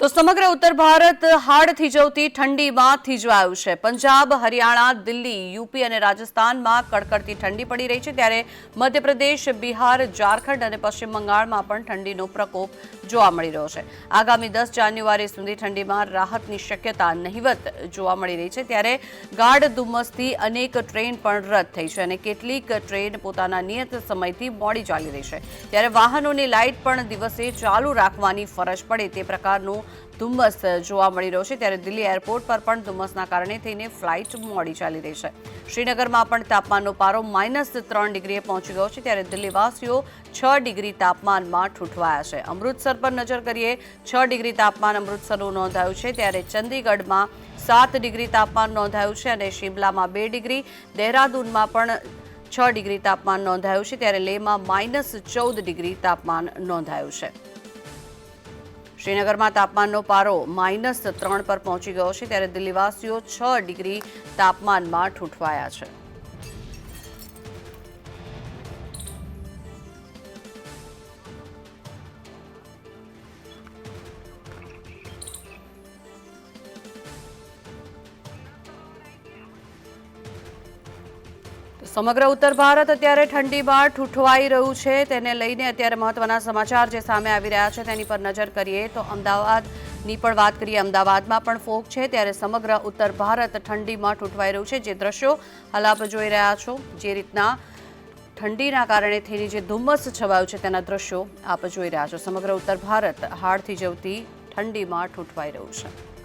તો સમગ્ર ઉત્તર ભારત હાડ થીજવતી ઠંડીમાં થીજવાયું છે. પંજાબ, હરિયાણા, દિલ્હી, યુપી અને રાજસ્થાનમાં કડકડતી ઠંડી પડી રહી છે. ત્યારે મધ્યપ્રદેશ, બિહાર, ઝારખંડ અને પશ્ચિમ બંગાળમાં પણ ઠંડીનો પ્રકોપ જોવા મળી રહ્યો છે. આગામી દસ જાન્યુઆરી સુધી ઠંડીમાં રાહતની શક્યતા નહીવત જોવા મળી રહી છે. ત્યારે ગાઢ ધુમ્મસથી અનેક ટ્રેન પણ રદ થઈ છે અને કેટલીક ટ્રેન પોતાના નિયત સમયથી મોડી ચાલી રહી છે. ત્યારે વાહનોની લાઇટ પણ દિવસે ચાલુ રાખવાની ફરજ પડે તે પ્રકારનું ધુમ્મસ જોવા મળી રહ્યો છે ત્યારે દિલ્હી એરપોર્ટ પર પણ ધુમ્મસના કારણે થઈને ફ્લાઇટ મોડી ચાલી રહી છે. શ્રીનગરમાં પણ તાપમાનનો પારો માઇનસ ત્રણ ડિગ્રીએ પહોંચી ગયો છે ત્યારે દિલ્હીવાસીઓ છ ડિગ્રી તાપમાનમાં ઠૂંઠવાયા છે. અમૃતસર પર નજર કરીએ, છ ડિગ્રી તાપમાન અમૃતસરનું નોંધાયું છે ત્યારે ચંદીગઢમાં સાત ડિગ્રી તાપમાન નોંધાયું છે અને શિમલામાં બે ડિગ્રી, દહેરાદૂનમાં પણ છ ડિગ્રી તાપમાન નોંધાયું છે ત્યારે લેહમાં માઇનસ ચૌદ ડિગ્રી તાપમાન નોંધાયું છે. શ્રીનગરમાં તાપમાનનો પારો માઇનસ ત્રણ પર પહોંચી ગયો છે, ત્યારે દિલ્હીવાસીઓ છ ડિગ્રી તાપમાનમાં ઠૂંઠવાયા છે. સમગ્ર ઉત્તર ભારત અત્યારે ઠંડીમાં ઠૂઠવાઈ રહ્યું છે. તેને લઈને અત્યારે મહત્વના સમાચાર જે સામે આવી રહ્યા છે તેની પર નજર કરીએ તો અમદાવાદની પણ વાત કરીએ. અમદાવાદમાં પણ ફોક છે ત્યારે સમગ્ર ઉત્તર ભારત ઠંડીમાં ઠૂંઠવાઈ રહ્યું છે. જે દ્રશ્યો હાલ આપ જોઈ રહ્યા છો, જે રીતના ઠંડીના કારણે થઈને જે ધુમ્મસ છવાયું છે તેના દ્રશ્યો આપ જોઈ રહ્યા છો. સમગ્ર ઉત્તર ભારત હાડથી જવતી ઠંડીમાં ઠૂંઠવાઈ રહ્યું છે.